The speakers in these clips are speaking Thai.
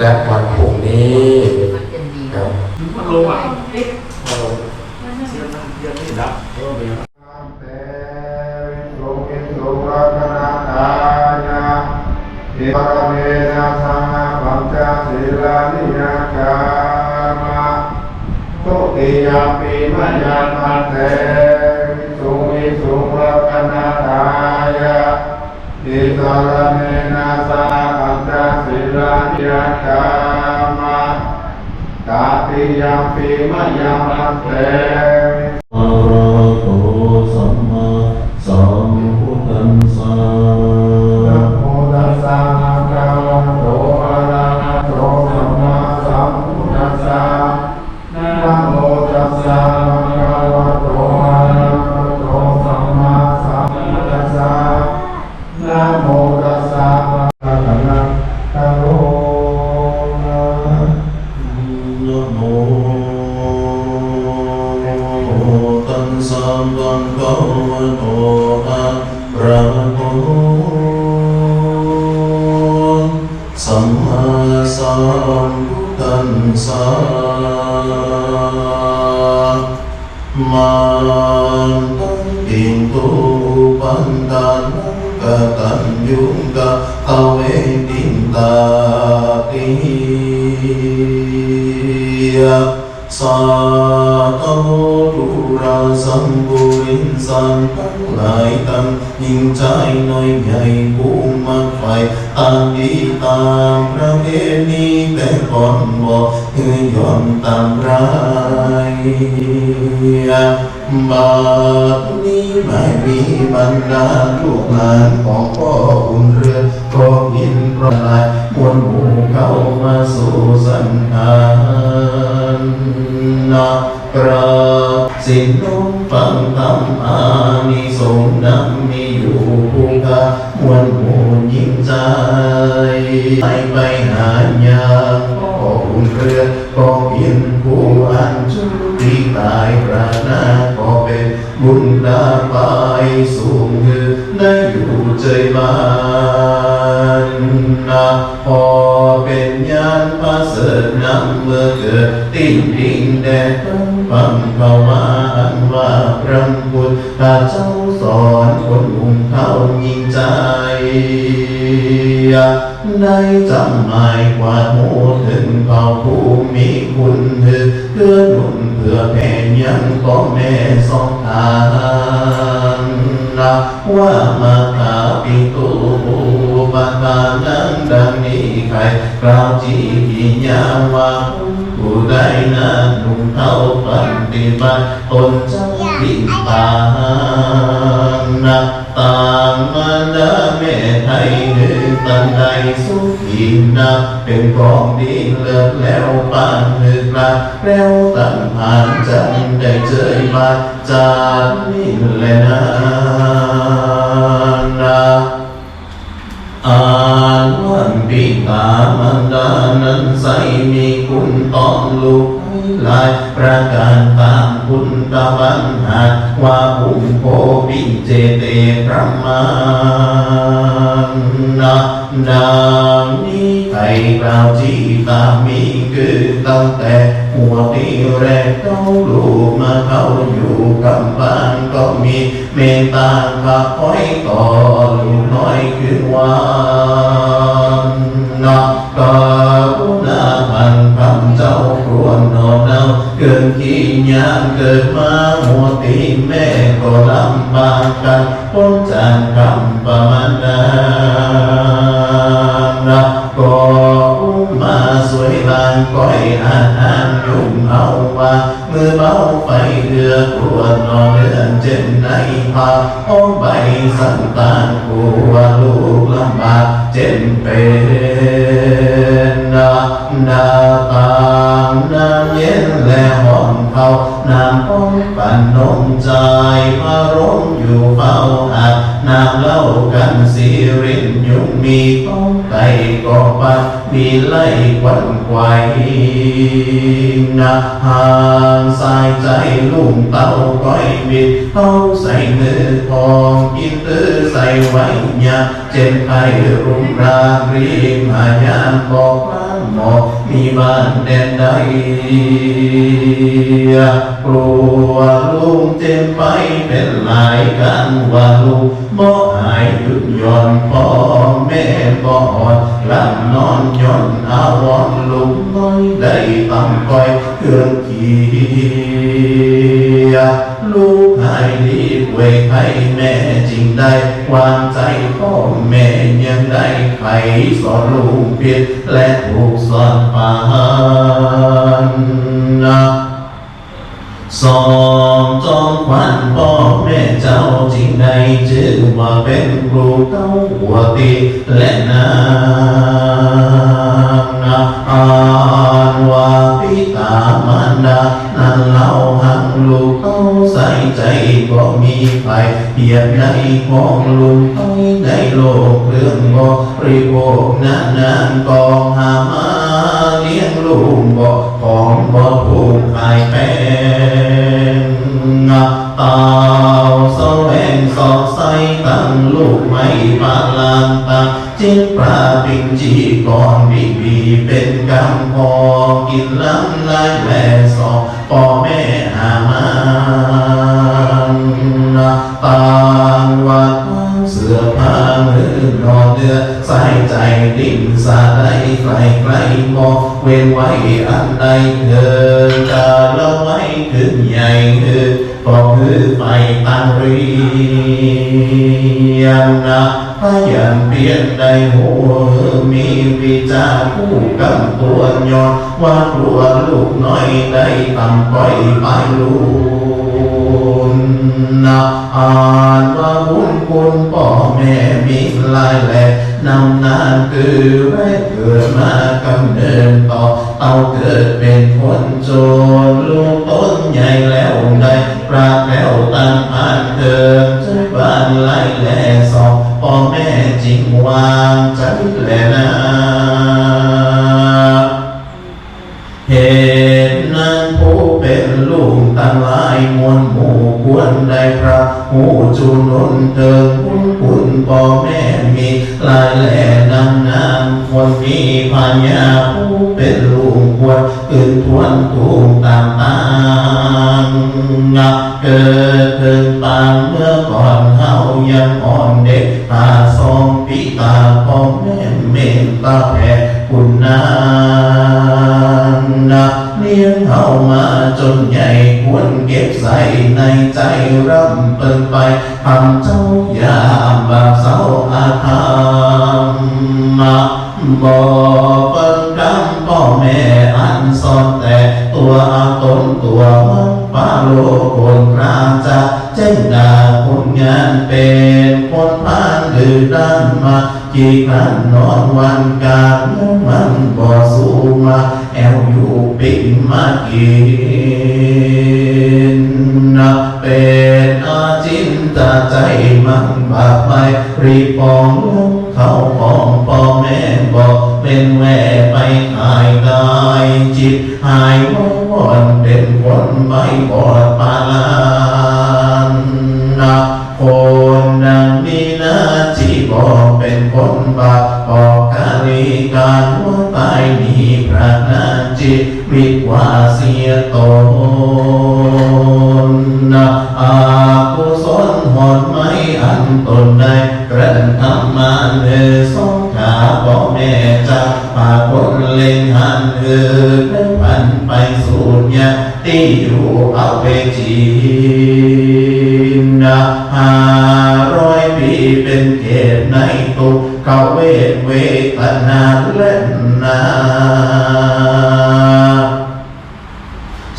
และวันพรุ่งนี้มันจะดีครับมันลงอะเอ๊ะเออเดือนนั้นเดือนนี้รับเออไปครับเมนะสังฆปัญจศีลานิยกามะทุติยปีมะยาพันเตวิสุวิสุรัตนาทายะอิตรเมนะสัง ฆปัญจศีลานิยกามะตาติยมปีมะยาพันเตอรโตสัมมาสัม กหลานของพ่ออุ่นเรือก็ยินเพราะลายมวลหมู่เข้ามาสู่สังหาร นักกราสินนุ่งฟังธรรมอานิสงนั้นมีอยู่ผู้กามวลมู่ยิ่งใจ ไปไปหายางพ่ออุ่นเรือก็เพียงผู้อันชุที่ตายพระนาก็เป็นบุญตาไปสูงคือได้อยู่ใจบ้านนาพอเป็นญาณประเสริฐนำ เมื่อเกิดติ่งดิ่งแดดฟังเขามาอันว่าพระพุทธเจ้าสอนคนอุ่มเข้ายิ่งใจได้จำหมายกว่าโมถึงเขาผู้มีคุณเพื่อหนุนเพื่อแผ่ยังพ่อแม่สองทางว่ามาตาปิตุ ปาตานังดังนี้ใครกล่าวจีกิญาวาผู้ใดนั้นนุ่งเท่าปฏิบัติตนจ้าพิตานักต่างมันดาแม่ไทยหนึ่งตันใดสุขีนับเป็นของดีเลิศแล้วปานนึกลาแล้วตั้งผ่านจันได้เจยมาจากนี่แหละนะนะ อาวันปีตามันดานั้นใสมีคุณตอนลูกหลายประการตามคุณตะวันหัดว่าอุ้มโพปิเจเตพระมานะดังนี้ใครกล่าวจีตามมีคือตั้งแต่ หัวที่แรกเขาลูกมาเข้าอยู่กับบ้านก็มีเมตตาขับอ้อยต่อลูกน้อยคือวานะก็รุณาพันคำเจ้าครวนนอนเอาเกินที่ยามเกิดมาหัวตีแม่ก็ลำบากกันพ้นจากคำประมาณนั้น ก็อุ้มมาสวยลานก้อยอ่านอ่านยุ่งเอาว่ามือเบาไฟเรือครวญนอนเดือนเจ็นในพาอ้อมใบสันตานกลัวลูกลำบากเจ็นเป็นนานาตางน้ำเย็นและหอมเขาน้ำห้องปั่นนมใจมาร้มอยู่เฝ้าอา น้ำเล่ากันสีรินยุงมีต้องไก่ก็ปัดมีไล่ควันไควนะหางสายใจลุงเต้าก้อยบิดเข้าใส่มือทองกินตื้อใส่ไว้ยาเจ็บไข้รุมรางรีมหายามบอกลางหมอมีบ้านแดนใดกลัวลุงเจ็บไปเป็นหลายกันว่าลูกบ่อายหยุดย่อนพ่อแม่บ่อดหลับนอนย่อนอาวรณ์ลุงน้อยได้ตำก้อยเครื่องเขียลูกให้รีเวกให้แม่จริงได้ควางใจพ่อแม่ยังได้ไขสอนลูกผิดและถูกสอนปานนะ สองจอมขวัญพ่อแม่เจ้าจริงใดชื่อว่าเป็นครูเก้าหัวตีและนางอ่านว่าพิตามารดานั่นเล่าหักลูกเขาใส่ใจก็มีไปเพียบในของลูกต้อยในโลกเรื่องบ่ริโภคนานนานกองหามา ลี้ยงลูกบ่ของบ่ถูกขายแพงเต่าแสวงสอดใส่ตั้งลูกไม่ปาลานตาเจ็บปลาปิงจีก่อนบีบีเป็นกำพอกินล้ำลายแหล่สองพ่อแม่หามาต่างวัดเสือผ้ามือนอน เนื้อใส่ใจดิ่งสาได้ไกลไกลมองเว้นไว้อันใดเธอจะละไว้ขึ้นใหญ่เธอก็คือไปตั้งเรียนนะพยันเปลี่ยนใดหัวมีวิจาผู้กำตัวยอนว่ากลัวลูกน้อยได้ตำก้อยไปลู นนะอานว่าบุญคุณพ่อแม่มีหลายแหล่นำนานคือแรกเกิดมากำเนิดต่อเต้าเกิดเป็นคนโจรลูกต้นใหญ่แล้วได้ปรากแล้วตั้งอ่านเกิดใจบ้านไล่แหล่สองพ่อแม่จริงวางใจแหล่นาเหตุนั้นผู้เป็นลูก ตั้งหลายมวลหมู่ควรได้พระหูจุนุนเติมคุณคุณพ่อแม่มีลายแหล่นำนางคนมีพัญญาผู้เป็นลูกควรขึ้นทวนตูงตามตามนับเกิดขึ้นตามเมื่อก่อนเฮายังอ่อนเด็กตาสองปีตาพ่อแม่เมตตาแผ่คุณนานัก เลี้ยงเฮามาจนใหญ่ควรเก็บใส่ในใจร่ำเปินไปทำเจ้ายามบาเศร้าอาธรรมมาบ่เปิ้นกำพ่อแม่อันสอนแต่ตัวอาตนตัวมันปาโลคนกลางจะเจ้งดาคนงานเป็นคนพานหรือด้านมากี่ครั้งนอนวันกาลมันบ่สู้มา อวอยู่ปิ่งมากินนับเป็นอาจินตาใจมันบาปไปรีปองลงเขาปองพ่อแม่บอกเป็นแว่ไปหายกายจิตหายว่อนเป็นคนไม่บอดปาลานนับคนดังนี้นะที่บอกเป็นคนบาปบอกกาลีการว่าตายนี้พระนาน จิวิกว่าเสียตนนะอากุศลหอนไม้อันตนได้กระทำมาเนสองขาพ่อแม่จะปาคนเล็งหันเออเป็นพันไปสู่ญาติอยู่เอาเวจีนะหาร้อยปีเป็นเขตในตุกเขาเวทเวทนาเล่นนา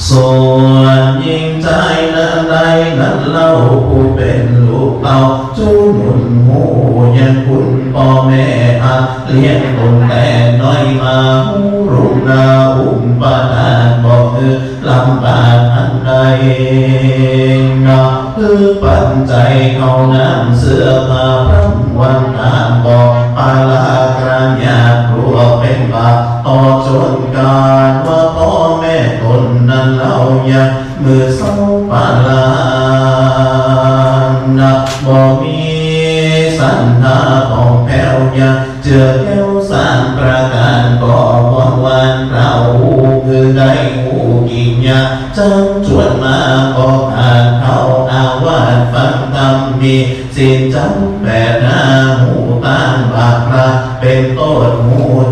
ส่วนยิ่งใจนั้นใดนั้นเล่าผู้เป็นลูกเต่าจูหนุนหูยังคุณพ่อแม่อาเลี้ยงตนแต่น้อยมาหูรุ่งราอุ้มปาทานบอกเออลำบากอันใดนาะคือปัจจัยเขาน้ำเสื้อผ้าพระวันตา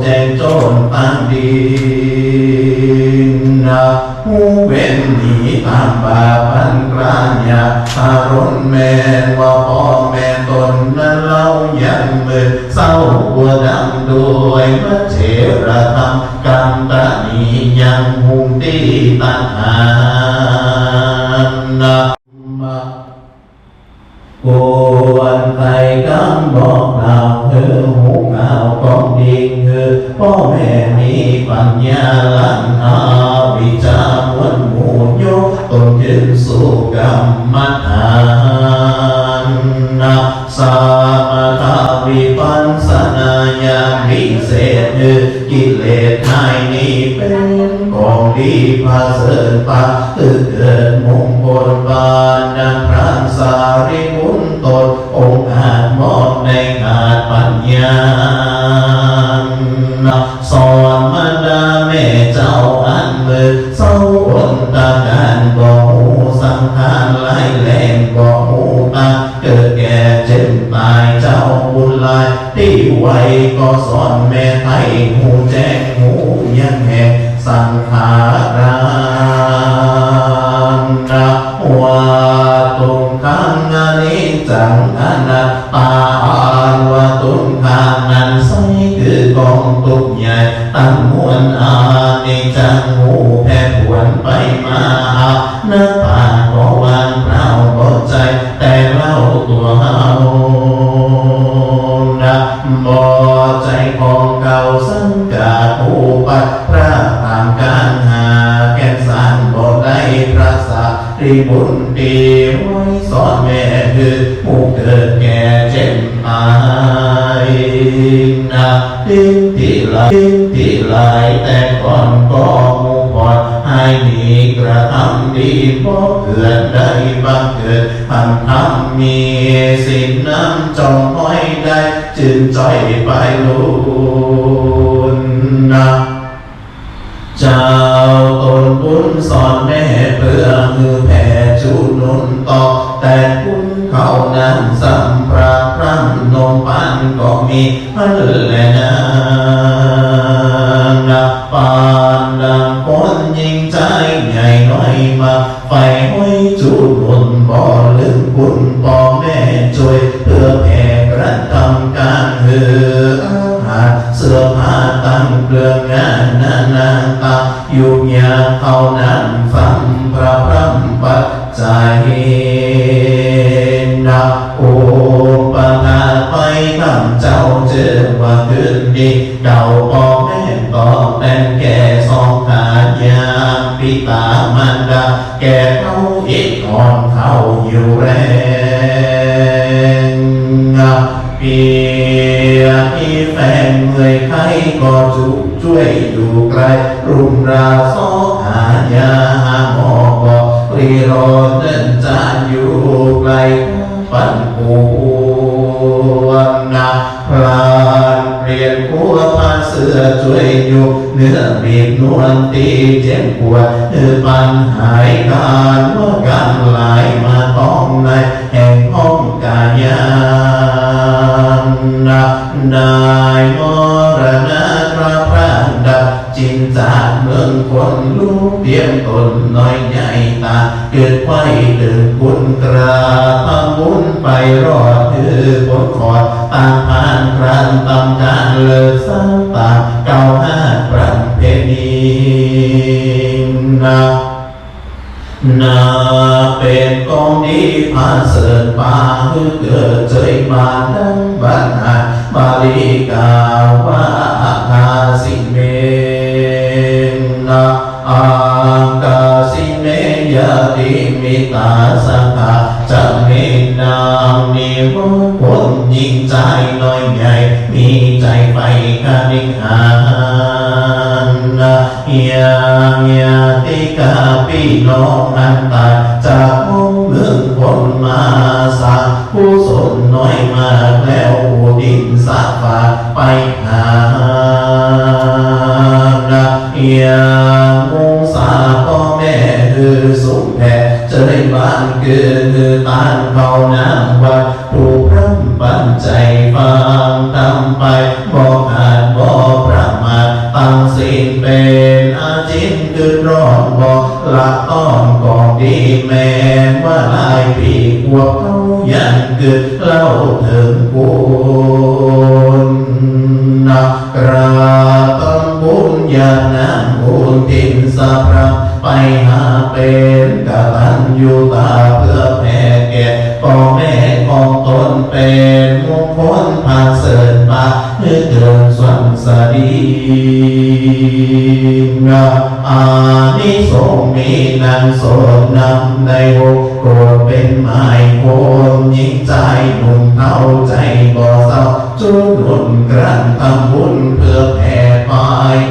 แจงโจรตั้งดีนะหูเว้นหนีตามบาปันกลานยาพารนแม่ว่าพ่อแม่ตนนั้นเล่ายังมือเศร้าหัวดำด้วยพระเถระธรรมกรรมตะนียังหุงตีตัณหา ควรใครกำบอกเราเธอหูข่าวของดีคือพ่อแม่มีปัญญาลันอาวิจามวนหมู่ยตนยืนสู่กรรมฐานนะสามาทาวิปัสสนาญาณวิเศษคือกิเลสในนี้เป็นของดีพาเสริญปาตึกเกิดมง คลบานดังพระสารีบุญตนองค์อาจมอบในอาจปัญญาสอนมดาแม่เจ้าอันมือเศร้าอนตาการบ่หูสังขารไหลแหลงบ่หูตาเกิดแก่เจ็บตายเจ้าบุญลายที่ไว้ก็สอนแม่ไทยหูแจ้งหูยังแหงสังขารา ใจของเก่าสังกาผู้ปัดพระตามการหาแก่นสารบ่ได้พระสารีบุญตีไว้สอนแม่คือผู้เกิดแก่เจ็บตายนะทิ้งที่ลายทิ้งที่ลายแต่ก่อนก็มูก่อนให้หนีกระทำดีเพราะเกิดได้บังเกิด พันธรรมีสินน้ำจองห้อยได้จึงใจไปลุนนะเจ้าตนบุญสอนแม่เพื่อมือแผ่จุนุนต่อ แต่คุณเขานั้นสัมปราพรังนมปันก็มีพันแลนานาปานดังคนยิงใจใหญ่น้อยมา ไฟห้อยจุนุนบ่ลืม คุณพ่อแม่ช่วยเพื่อแผ่กระทำการเฮืออาหารเสื้อผ้าตั้งเครื่องงานนานาตาอยู่ยาเขานั้นฟังพระพรำปัจจัยนะโอปะทาไปทำเจ้าเจอว่าคืนดีเก่าพ่อแม่ ตอบแต่งแก่สองขายาปิตามารดาแก่เขาอีกอ่อนเขาอยู่แรงเปียที่แฟนเมื่อยไข้ก็จุช่วยอยู่ไกลรุมราซอหายาหาหมอบอกรีรอเดินจานอยู่ไกลปันปูวังนาพลา เรียนหัวผ้าเสื้อช่วยอยู่เนื้อบีบนวลตีเจ็บปวดเออปันหายการว่าการหลายมาต้องในแห่งห้องกายานได้มรณะพระพระ จินจากเมืองคนลูกเตียมตนน้อยใหญ่ตาเกิดไว้ดึงคุณกราทำบุญไปรอดคือผลขอดตามผ่านครันตำการเลิกสร้างตาเก่าห้าปรันเพณีนะนาเป็นกองดีพาเสริญปาคือเกิดเจยมาดังบันหาบาลีกาวว่าอาคาสิเม นะอังกาสิเมยติมิตาสังฆาจะเมนามนิวคนยิ่งใจน้อยใหญ่ มีใจไปคานิหานะยายาติกาพี่น้องอันตาจากมุมเมืองคนมาสาผู้สนน้อยมากแล้วดินสาฟ้าไปหา ละอย่างมุสาพ่อแม่คือสุขแผ่เจยบ้านเกิดคือตานเขานางวัดถูกพร่ำปันใจฟังตามไปบอกอาจบอกประมาทตั้งสิ้นเป็นอาจินคือร้อนบอกละต้อนกองดีแม่ว่าลายปีกว่าเขายังเกิดเล่าถึงบุญนักราต บุญญาณังบุญทินสะพระไปหาเป็นกตัญญูตาเพื่อแผ่แก่พ่อแม่ของตนเป็นมงคลพาเสริญบาเพื่อเกิดสวัสดีงาอานิสงมีนันโสนำในโอกโกรธเป็นไม้โคนยิ่งใจหนุ่มเท่าใจบ่เศร้าจุดหนุนกรันทำบุญเพื่อแผ่ ไป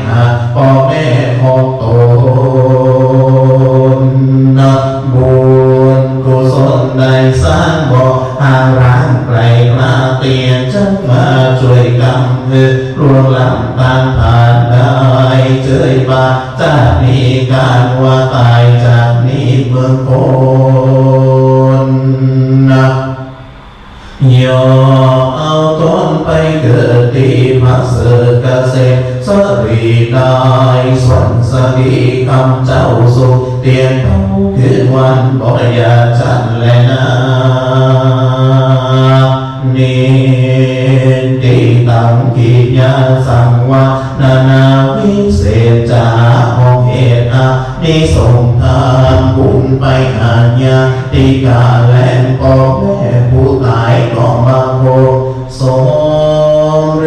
หาพ่อแม่ของตนนับบุญกุศลได้สร้างบ่หางร้างไกลลาเตียนจังมาช่วยกำมือรวมลำตานผ่านได้เจยบาจากนี้การว่าตายจากนี้เมืองโคนนับยอเอาต้นไปเกิดที่พักเสดเกษตร สรีนายสวนสรีคำเจ้าสุเตียนทองคืนวันบ่อยาจันและนานิติตังกิญาสังวานานาวิเศษจาของเหตุอานิสงทานบุญไปหาญาติกาแลนปอกแม่ผู้ตายก็มาโคสมเร